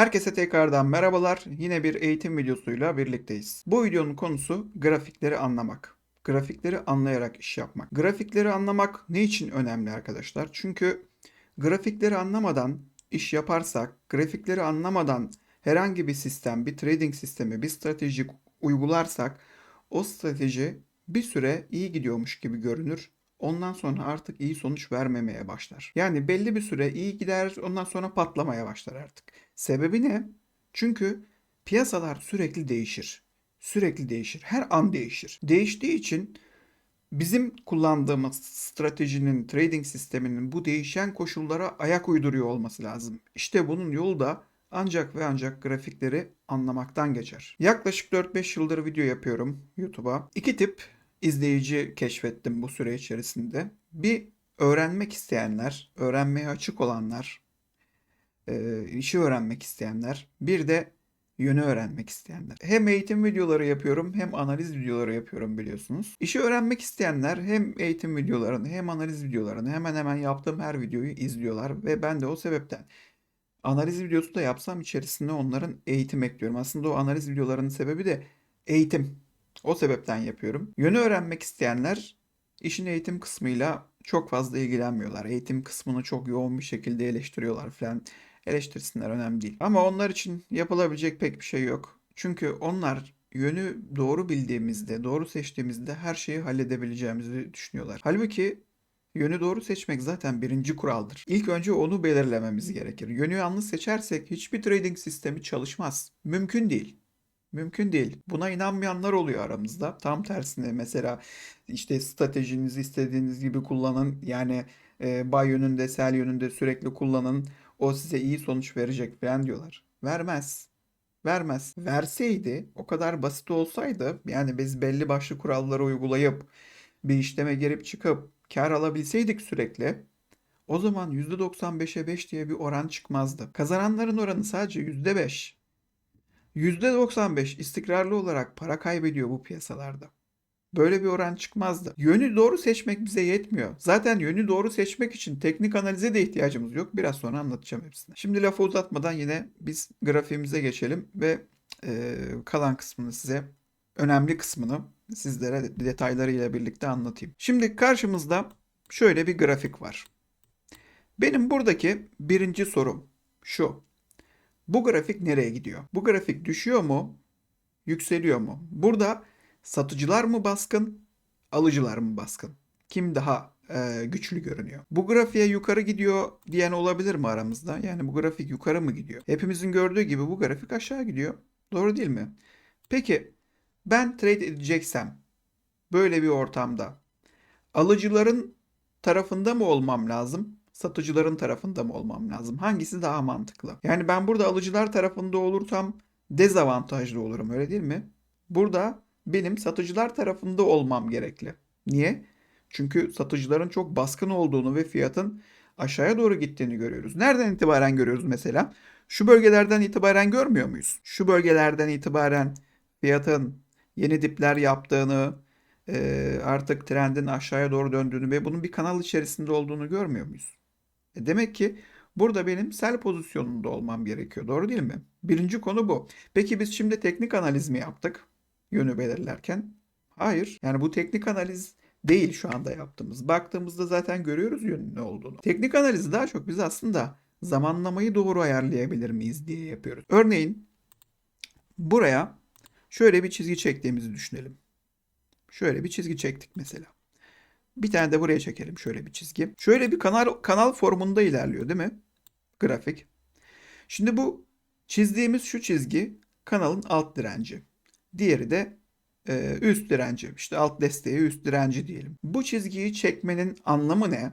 Herkese tekrardan merhabalar. Yine bir eğitim videosuyla birlikteyiz. Bu videonun konusu grafikleri anlamak. Grafikleri anlayarak iş yapmak. Grafikleri anlamak ne için önemli arkadaşlar? Çünkü grafikleri anlamadan iş yaparsak, grafikleri anlamadan herhangi bir sistem, bir trading sistemi, bir strateji uygularsak o strateji bir süre iyi gidiyormuş gibi görünür. Ondan sonra artık iyi sonuç vermemeye başlar. Yani belli bir süre iyi gider, ondan sonra patlamaya başlar artık. Sebebi ne? Çünkü piyasalar sürekli değişir. Sürekli değişir. Her an değişir. Değiştiği için bizim kullandığımız stratejinin, trading sisteminin bu değişen koşullara ayak uyduruyor olması lazım. İşte bunun yolu da ancak ve ancak grafikleri anlamaktan geçer. Yaklaşık 4-5 yıldır video yapıyorum YouTube'a. İki tip izleyici keşfettim bu süre içerisinde. Bir öğrenmek isteyenler, öğrenmeye açık olanlar, e, işi öğrenmek isteyenler, bir de yönü öğrenmek isteyenler. Hem eğitim videoları yapıyorum hem analiz videoları yapıyorum biliyorsunuz. İşi öğrenmek isteyenler hem eğitim videolarını hem analiz videolarını hemen hemen yaptığım her videoyu izliyorlar ve ben de o sebepten analiz videosu da yapsam içerisinde onların eğitim ekliyorum. Aslında o analiz videolarının sebebi de eğitim. O sebepten yapıyorum. Yönü öğrenmek isteyenler işin eğitim kısmıyla çok fazla ilgilenmiyorlar. Eğitim kısmını çok yoğun bir şekilde eleştiriyorlar falan. Eleştirsinler önemli değil. Ama onlar için yapılabilecek pek bir şey yok. Çünkü onlar yönü doğru bildiğimizde, doğru seçtiğimizde her şeyi halledebileceğimizi düşünüyorlar. Halbuki yönü doğru seçmek zaten birinci kuraldır. İlk önce onu belirlememiz gerekir. Yönü yanlış seçersek hiçbir trading sistemi çalışmaz. Mümkün değil. Mümkün değil. Buna inanmayanlar oluyor aramızda. Tam tersine mesela işte stratejinizi istediğiniz gibi kullanın. Yani e, buy yönünde, sell yönünde sürekli kullanın. O size iyi sonuç verecek falan diyorlar. Vermez. Vermez. Verseydi o kadar basit olsaydı yani biz belli başlı kuralları uygulayıp bir işleme girip çıkıp kar alabilseydik sürekli o zaman %95'e 5 diye bir oran çıkmazdı. Kazananların oranı sadece %5. %95 istikrarlı olarak para kaybediyor bu piyasalarda. Böyle bir oran çıkmazdı. Yönü doğru seçmek bize yetmiyor. Zaten yönü doğru seçmek için teknik analize de ihtiyacımız yok. Biraz sonra anlatacağım hepsini. Şimdi lafı uzatmadan yine biz grafiğimize geçelim ve e, kalan kısmını size, önemli kısmını sizlere detaylarıyla birlikte anlatayım. Şimdi karşımızda şöyle bir grafik var. Benim buradaki birinci sorum şu. Bu grafik nereye gidiyor? Bu grafik düşüyor mu? Yükseliyor mu? Burada satıcılar mı baskın? Alıcılar mı baskın? Kim daha e, güçlü görünüyor? Bu grafiğe yukarı gidiyor diyen olabilir mi aramızda? Yani bu grafik yukarı mı gidiyor? Hepimizin gördüğü gibi bu grafik aşağı gidiyor. Doğru değil mi? Peki ben trade edeceksem böyle bir ortamda alıcıların tarafında mı olmam lazım? Satıcıların tarafında mı olmam lazım? Hangisi daha mantıklı? Yani ben burada alıcılar tarafında olursam dezavantajlı olurum öyle değil mi? Burada benim satıcılar tarafında olmam gerekli. Niye? Çünkü satıcıların çok baskın olduğunu ve fiyatın aşağıya doğru gittiğini görüyoruz. Nereden itibaren görüyoruz mesela? Şu bölgelerden itibaren görmüyor muyuz? Şu bölgelerden itibaren fiyatın yeni dipler yaptığını, artık trendin aşağıya doğru döndüğünü ve bunun bir kanal içerisinde olduğunu görmüyor muyuz? E demek ki burada benim sell pozisyonunda olmam gerekiyor. Doğru değil mi? Birinci konu bu. Peki biz şimdi teknik analiz mi yaptık? Yönü belirlerken. Hayır. Yani bu teknik analiz değil şu anda yaptığımız. Baktığımızda zaten görüyoruz yönün ne olduğunu. Teknik analizi daha çok biz aslında zamanlamayı doğru ayarlayabilir miyiz diye yapıyoruz. Örneğin buraya şöyle bir çizgi çektiğimizi düşünelim. Şöyle bir çizgi çektik mesela. Bir tane de buraya çekelim şöyle bir çizgi. Şöyle bir kanal kanal formunda ilerliyor değil mi? Grafik. Şimdi bu çizdiğimiz şu çizgi kanalın alt direnci. Diğeri de e, üst direnci. İşte alt desteği üst direnci diyelim. Bu çizgiyi çekmenin anlamı ne?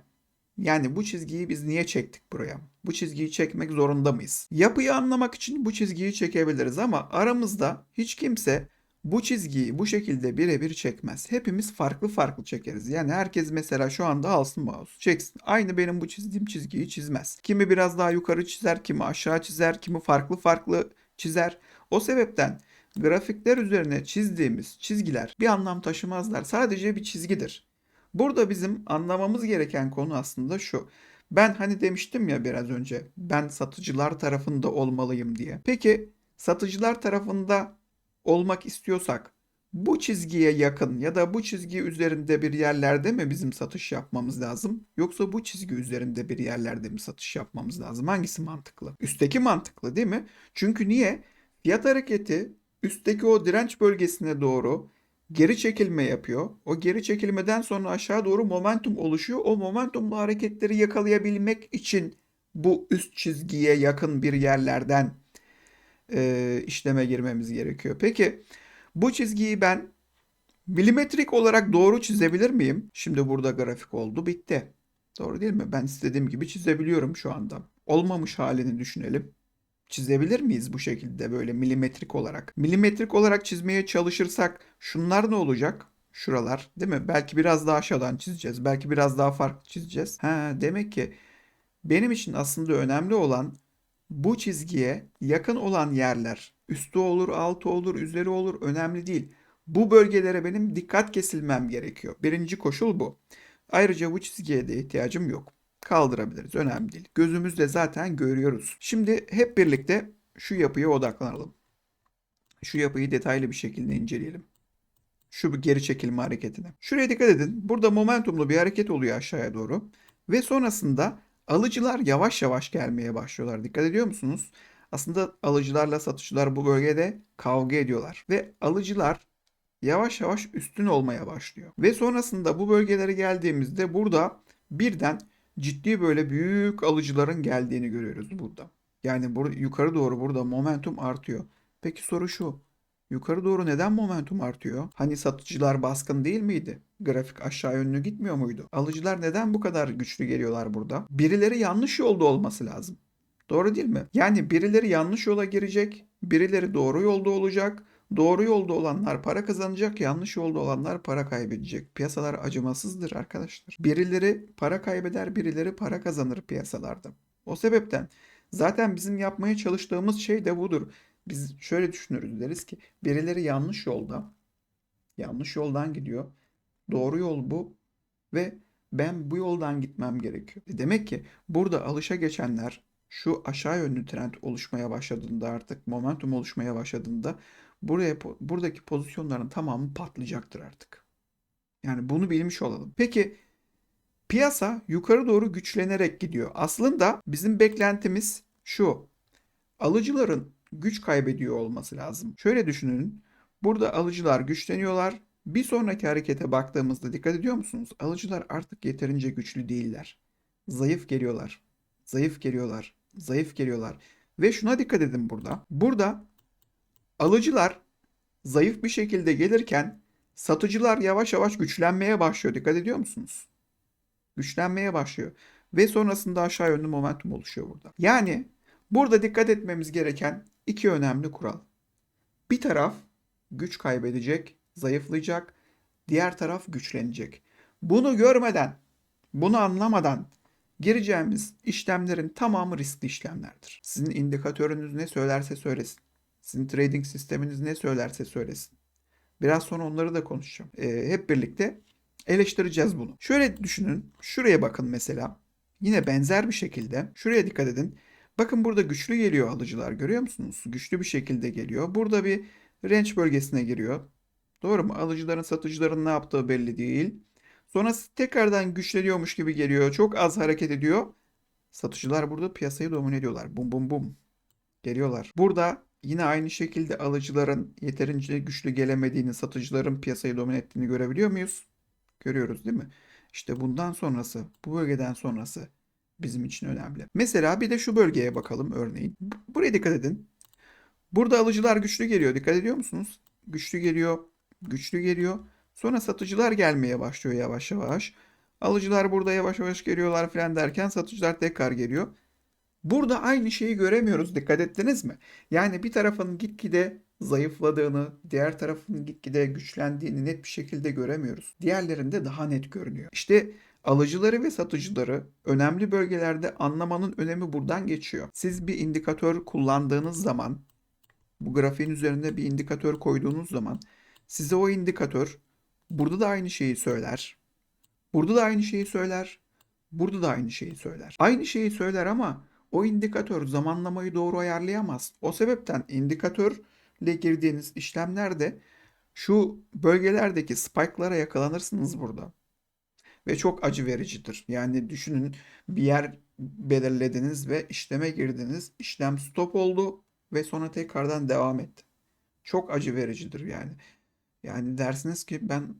Yani bu çizgiyi biz niye çektik buraya? Bu çizgiyi çekmek zorunda mıyız? Yapıyı anlamak için bu çizgiyi çekebiliriz ama aramızda hiç kimse bu çizgiyi bu şekilde birebir çekmez. Hepimiz farklı farklı çekeriz. Yani herkes mesela şu anda alsın mouse çeksin. Aynı benim bu çizdiğim çizgiyi çizmez. Kimi biraz daha yukarı çizer, kimi aşağı çizer, kimi farklı farklı çizer. O sebepten grafikler üzerine çizdiğimiz çizgiler bir anlam taşımazlar. Sadece bir çizgidir. Burada bizim anlamamız gereken konu aslında şu. Ben hani demiştim ya biraz önce ben satıcılar tarafında olmalıyım diye. Peki satıcılar tarafında olmak istiyorsak bu çizgiye yakın ya da bu çizgi üzerinde bir yerlerde mi bizim satış yapmamız lazım? Yoksa bu çizgi üzerinde bir yerlerde mi satış yapmamız lazım? Hangisi mantıklı? Üstteki mantıklı değil mi? Çünkü niye? Fiyat hareketi üstteki o direnç bölgesine doğru geri çekilme yapıyor. O geri çekilmeden sonra aşağı doğru momentum oluşuyor. O momentumlu hareketleri yakalayabilmek için bu üst çizgiye yakın bir yerlerden e, işleme girmemiz gerekiyor. Peki bu çizgiyi ben milimetrik olarak doğru çizebilir miyim? Şimdi burada grafik oldu, bitti. Doğru değil mi? Ben istediğim gibi çizebiliyorum şu anda. Olmamış halini düşünelim. Çizebilir miyiz bu şekilde böyle milimetrik olarak? Milimetrik olarak çizmeye çalışırsak şunlar ne olacak? Şuralar değil mi? Belki biraz daha aşağıdan çizeceğiz. Belki biraz daha farklı çizeceğiz. Ha, demek ki benim için aslında önemli olan bu çizgiye yakın olan yerler. Üstü olur, altı olur, üzeri olur önemli değil. Bu bölgelere benim dikkat kesilmem gerekiyor. Birinci koşul bu. Ayrıca bu çizgiye de ihtiyacım yok kaldırabiliriz. Önemli değil. Gözümüzle zaten görüyoruz. Şimdi hep birlikte şu yapıya odaklanalım. Şu yapıyı detaylı bir şekilde inceleyelim. Şu bir geri çekilme hareketine. Şuraya dikkat edin. Burada momentumlu bir hareket oluyor aşağıya doğru. Ve sonrasında alıcılar yavaş yavaş gelmeye başlıyorlar. Dikkat ediyor musunuz? Aslında alıcılarla satıcılar bu bölgede kavga ediyorlar. Ve alıcılar yavaş yavaş üstün olmaya başlıyor. Ve sonrasında bu bölgelere geldiğimizde burada birden ciddi böyle büyük alıcıların geldiğini görüyoruz burada. Yani bur yukarı doğru burada momentum artıyor. Peki soru şu. Yukarı doğru neden momentum artıyor? Hani satıcılar baskın değil miydi? Grafik aşağı yönlü gitmiyor muydu? Alıcılar neden bu kadar güçlü geliyorlar burada? Birileri yanlış yolda olması lazım. Doğru değil mi? Yani birileri yanlış yola girecek, birileri doğru yolda olacak. Doğru yolda olanlar para kazanacak, yanlış yolda olanlar para kaybedecek. Piyasalar acımasızdır arkadaşlar. Birileri para kaybeder, birileri para kazanır piyasalarda. O sebepten zaten bizim yapmaya çalıştığımız şey de budur. Biz şöyle düşünürüz deriz ki birileri yanlış yolda, yanlış yoldan gidiyor. Doğru yol bu ve ben bu yoldan gitmem gerekiyor. E demek ki burada alışa geçenler şu aşağı yönlü trend oluşmaya başladığında artık momentum oluşmaya başladığında buraya buradaki pozisyonların tamamı patlayacaktır artık. Yani bunu bilmiş olalım. Peki piyasa yukarı doğru güçlenerek gidiyor. Aslında bizim beklentimiz şu. Alıcıların güç kaybediyor olması lazım. Şöyle düşünün. Burada alıcılar güçleniyorlar. Bir sonraki harekete baktığımızda dikkat ediyor musunuz? Alıcılar artık yeterince güçlü değiller. Zayıf geliyorlar. Zayıf geliyorlar. Zayıf geliyorlar. Ve şuna dikkat edin burada. Burada Alıcılar zayıf bir şekilde gelirken satıcılar yavaş yavaş güçlenmeye başlıyor. Dikkat ediyor musunuz? Güçlenmeye başlıyor. Ve sonrasında aşağı yönlü momentum oluşuyor burada. Yani burada dikkat etmemiz gereken iki önemli kural. Bir taraf güç kaybedecek, zayıflayacak. Diğer taraf güçlenecek. Bunu görmeden, bunu anlamadan gireceğimiz işlemlerin tamamı riskli işlemlerdir. Sizin indikatörünüz ne söylerse söylesin. Sizin trading sisteminiz ne söylerse söylesin. Biraz sonra onları da konuşacağım. E, hep birlikte eleştireceğiz bunu. Şöyle düşünün. Şuraya bakın mesela. Yine benzer bir şekilde. Şuraya dikkat edin. Bakın burada güçlü geliyor alıcılar. Görüyor musunuz? Güçlü bir şekilde geliyor. Burada bir range bölgesine giriyor. Doğru mu? Alıcıların satıcıların ne yaptığı belli değil. Sonra tekrardan güçleniyormuş gibi geliyor. Çok az hareket ediyor. Satıcılar burada piyasayı domine ediyorlar. Bum bum bum. Geliyorlar. Burada Yine aynı şekilde alıcıların yeterince güçlü gelemediğini, satıcıların piyasayı domine ettiğini görebiliyor muyuz? Görüyoruz değil mi? İşte bundan sonrası, bu bölgeden sonrası bizim için önemli. Mesela bir de şu bölgeye bakalım örneğin. Buraya dikkat edin. Burada alıcılar güçlü geliyor. Dikkat ediyor musunuz? Güçlü geliyor, güçlü geliyor. Sonra satıcılar gelmeye başlıyor yavaş yavaş. Alıcılar burada yavaş yavaş geliyorlar falan derken satıcılar tekrar geliyor. Burada aynı şeyi göremiyoruz. Dikkat ettiniz mi? Yani bir tarafın gitgide zayıfladığını, diğer tarafın gitgide güçlendiğini net bir şekilde göremiyoruz. Diğerlerinde daha net görünüyor. İşte alıcıları ve satıcıları önemli bölgelerde anlamanın önemi buradan geçiyor. Siz bir indikatör kullandığınız zaman, bu grafiğin üzerinde bir indikatör koyduğunuz zaman size o indikatör burada da aynı şeyi söyler. Burada da aynı şeyi söyler. Burada da aynı şeyi söyler. Aynı şeyi söyler ama o indikatör zamanlamayı doğru ayarlayamaz. O sebepten indikatörle girdiğiniz işlemlerde şu bölgelerdeki spike'lara yakalanırsınız burada. Ve çok acı vericidir. Yani düşünün bir yer belirlediniz ve işleme girdiniz. İşlem stop oldu ve sonra tekrardan devam etti. Çok acı vericidir yani. Yani dersiniz ki ben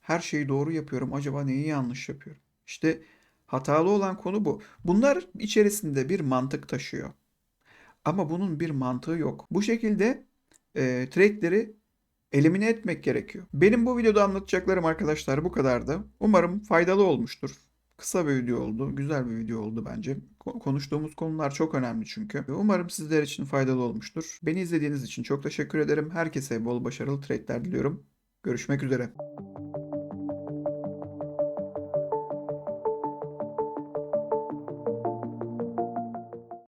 her şeyi doğru yapıyorum. Acaba neyi yanlış yapıyorum? İşte hatalı olan konu bu. Bunlar içerisinde bir mantık taşıyor. Ama bunun bir mantığı yok. Bu şekilde e, trade'leri elimine etmek gerekiyor. Benim bu videoda anlatacaklarım arkadaşlar bu kadardı. Umarım faydalı olmuştur. Kısa bir video oldu. Güzel bir video oldu bence. Ko- Konuştuğumuz konular çok önemli çünkü. Umarım sizler için faydalı olmuştur. Beni izlediğiniz için çok teşekkür ederim. Herkese bol başarılı trade'ler diliyorum. Görüşmek üzere.